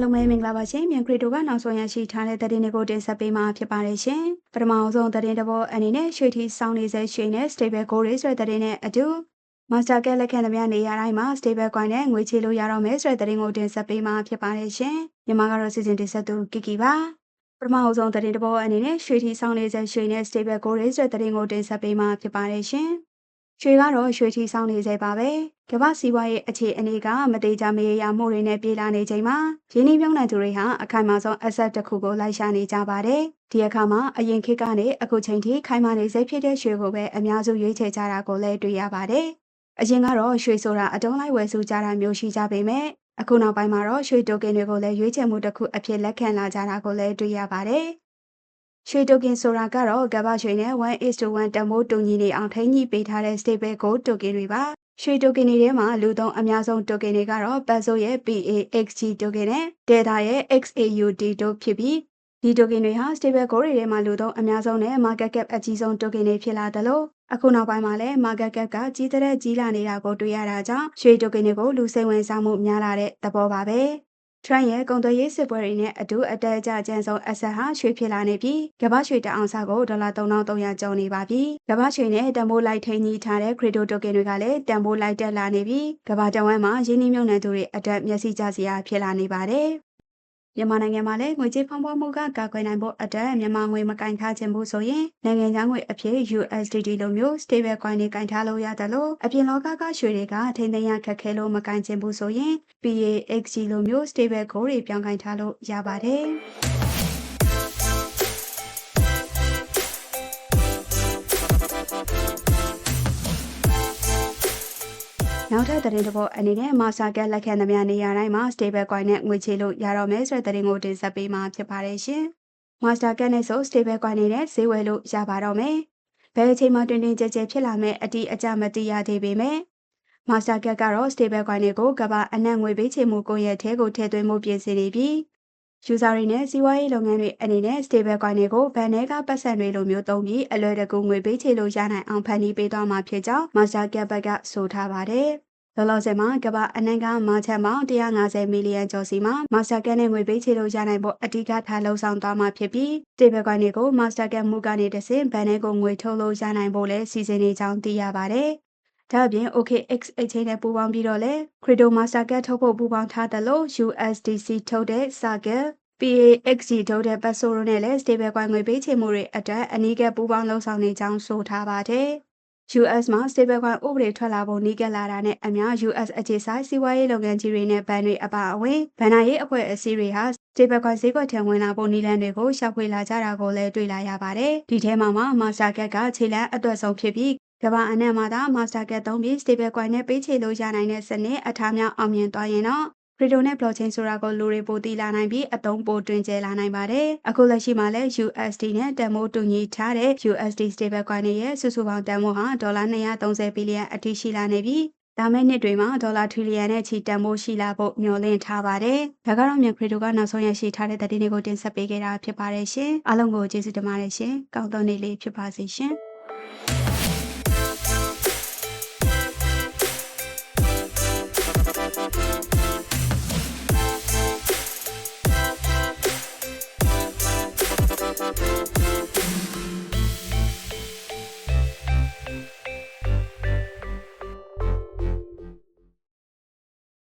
အားလုံးပဲမင်္ဂလာပါရှင်မြန်ခရီတိုကနောက်ဆုံးရရှိထားတဲ့သတင်းတွေကိုတင်ဆက်ပေးမှာဖြစ်ပါတယ်ရှင်ပထမဆုံးသတင်းတစ်ပုဒ်အနေနဲ့ရွှေထီစောင်းနေစေရွှေနဲ့ stable goal တွေဆိုတဲ့သတင်းနဲ့အတူ master ကလက်ခံသမျှနေရာတိုင်းမှာ stable coin နဲ့ငွေချေလို့ရတော့မယ်ဆိုတဲ့သတင်းကိုတင်ဆက်ပေးမှာဖြစ်ပါတယ်ရှင်မြန်မာကတော့စီစဉ်တင်ဆက်သူကီကီပါပထမဆုံးသတင်းတစ်ပုဒ်အနေနဲ့ရွှေထီစောင်းနေစေရွှေနဲ့ stable goal တွေဆိုတဲ့သတင်းကိုတင်ဆက်ပေးမှာဖြစ်ပါတယ်ရှင် ရွှေကတော့ရွှေထီဆောင်နေစေပါပဲကမ္ဘာစီးပွားရေးအခြေအနေကမတေချာမရေရာမှုတွေနဲ့ပြေလာနေချိန်မှာရင်းနှီးမြှုပ်နှံသူတွေဟာအခိုင်အမာဆုံး asset တစ်ခုကိုလိုက်ရှာနေကြပါတယ်ဒီအခါမှာအရင်ခေတ်ကနေအခုချိန်ထိခိုင်မာနေစေဖြစ်တဲ့ရွှေကိုပဲအများစုရွေးချယ်ကြတာကိုလည်းတွေ့ရပါတယ်အရင်ကတော့ရွှေဆိုတာအတုံးလိုက်ဝယ်စုကြတာမျိုးရှိကြပေမဲ့အခုနောက်ပိုင်းမှာတော့ရွှေတိုကင်တွေကိုလည်းရွေးချယ်မှုတစ်ခုအဖြစ်လက်ခံလာကြတာကိုလည်းတွေ့ရပါတယ် ရွှေတိုကင်ဆိုတာကတော့ကမ္ဘာရွှေနဲ့1:1တမိုးတူညီနေအောင်ထိန်းညှိပေးထားတဲ့ stable gold token တွေပါရွှေတိုကင်တွေထဲမှာလူသုံးအများဆုံး token တွေကတော့ Peso ရဲ့ PAXG token နဲ့ Delta ရဲ့ XAUT တို့ဖြစ်ပြီးဒီ token တွေဟာ stable gold တွေထဲမှာလူသုံးအများဆုံးနဲ့ market cap အကြီးဆုံး token တွေဖြစ်လာသလိုအခုနောက်ပိုင်းမှာလည်း market cap ကကြီးတဲ့ကြီးလာနေတာကိုတွေ့ရတာကြောင့်ရွှေ token တွေကိုလူစိတ်ဝင်စားမှုများလာတဲ့သဘောပါပဲ။ Trump ရဲ့ကုန်သွယ်ရေးစစ်ပွဲတွေနဲ့အတူအတက်အကျကျန်းဆုံးအဆက်ဟာရွှေဖြစ်လာနေပြီးကမ္ဘာရွှေတအောင်စကိုဒေါ်လာ3300ကျော်နေပါပြီ။ကမ္ဘာရွှေနဲ့တန်ဖိုးလိုက်ထိန်ကြီးထားတဲ့ crypto token တွေကလည်းတန်ဖိုးလိုက်တက်လာနေပြီးကမ္ဘာတဝန်းမှာရင်းနှီးမြှုပ်နှံသူတွေအတွက်မျက်စိကျစရာဖြစ်လာနေပါတယ်။ မြန်မာနိုင်ငံမှာလည်းငွေကြေးဖောင်းပွားမှုကကာကွယ်နိုင်ဖို့အတွက်မြန်မာငွေမကင်ထားခြင်းဘူးဆိုရင်နိုင်ငံခြားငွေအဖြစ် USDT လိုမျိုး stable coin တွေကင်ထားလို့ရတယ်လို့အပြင်လောကကရွှေတွေကထိန်းသိမ်းရခက်ခဲလို့မကင်ခြင်းဘူးဆိုရင် PAXG လိုမျိုး stable coin တွေပြောင်းကင်ထားလို့ရပါတယ်။ နောက်ထပ်သတင်းတစ်ပုဒ်အနေနဲ့ Mastercard လက်ခံသမျှနေရာတိုင်းမှာ stable coin နဲ့ငွေချေလို့ရတော့မယ်ဆိုတဲ့သတင်းကိုတင်ဆက်ပေးမှာဖြစ်ပါတယ်ရှင်။ Mastercard နဲ့ဆို stable coin တွေနဲ့ဈေးဝယ်လို့ရပါတော့မယ်။ဘယ်အချိန်မှတွင်တွင်ကြဲကြဲဖြစ်လာမဲ့အတိအကျမသိရသေးပေမဲ့ Mastercard ကတော့ stable coin တွေကိုကမ္ဘာအနှံ့ငွေပေးချေမှုကွန်ရက်ထဲကိုထည့်သွင်းမှုပြင်ဆင်နေပြီး user တွေနဲ့စီးပွားရေးလုပ်ငန်းတွေအနေနဲ့ stable coin တွေကိုဘဏ်ထဲကပတ်စံတွေလိုမျိုးသုံးပြီးအလွယ်တကူငွေပေးချေလို့ရနိုင်အောင်ဖန်တီးပေးသွားမှာဖြစ်ကြောင်း Mastercard ဘက်ကဆိုထားပါတယ်။လောလောဆယ်မှာကမ္ဘာအနှံ့ကမာချန်ပေါင်း150မီလီယံကျော်စီမှာ Mastercard နဲ့ငွေပေးချေလို့ရနိုင်ဖို့အဓိကထားလှုံ့ဆော်သွားမှာဖြစ်ပြီး stable coin တွေကို Mastercard မှုကနေတဆင့်ဘဏ်ထဲကိုငွေထုတ်လို့ရနိုင်ဖို့လည်းစီစဉ်နေကြောင်းသိရပါတယ်။ ဒါ့အပြင် OKX exchange နဲ့ပူးပေါင်းပြီးတော့လည်း Crypto Mastercard ထုတ်ဖို့ပူးပေါင်းထားတယ်လို့ USDC ထုတ်တဲ့ Circle PAXG ထုတ်တဲ့ Peso တို့နဲ့လည်း stable coin ငွေပေးချေမှုတွေအတွက်အနည်းငယ်ပူးပေါင်းလှုံ့ဆော်နေကြောင်းဆိုထားပါတယ်။ US မှာ stable coin ဥပဒေထွက်လာဖို့နှီးကပ်လာတာနဲ့အမျှ US အခြေဆိုင်စီးပွားရေးလုပ်ငန်းကြီးတွေနဲ့ဘဏ်တွေအပါအဝင်ဗဏ္ဍာရေးအဖွဲ့အစည်းတွေဟာ stable coin ဈေးကွက်ထံဝင်လာဖို့နည်းလမ်းတွေကိုရှာဖွေလာကြတာကိုလည်းတွေ့လာရပါတယ်။ဒီထဲမှာမှ Mastercard ကခြေလှမ်းအသွက်ဆုံးဖြစ်ပြီး ကမ္ဘာအနှံ့မှာသာ Mastercard သုံးပြီး stable coin နဲ့ပေးချေလို့ရနိုင်တဲ့စနစ်အထားများအောင်မြင်သွားရင်တော့ crypto နဲ့ blockchain ဆိုတာကိုလူတွေပိုသိလာနိုင်ပြီးအသုံးပိုတွင်ကျလာနိုင်ပါတယ်။အခုလက်ရှိမှာလည်း USD နဲ့တန်ဖိုးတူညီထားတဲ့ USD stable coin ရဲ့စုစုပေါင်းတန်ဖိုးဟာဒေါ်လာ230ဘီလီယံအထိရှိလာနေပြီးဒါမဲ့နှစ်တွေမှာဒေါ်လာထရီလီယံနဲ့ချီတန်ဖိုးရှိလာဖို့မျှော်လင့်ထားပါတယ်။ဒါကတော့မြန်ခရီတိုကနောက်ဆုံးရရှိထားတဲ့သတင်းတွေကိုတင်ဆက်ပေးခဲ့တာဖြစ်ပါတယ်ရှင်။အားလုံးကိုကျေးဇူးတင်ပါတယ်ရှင်။ကောင်းသောနေ့လေးဖြစ်ပါစေရှင်။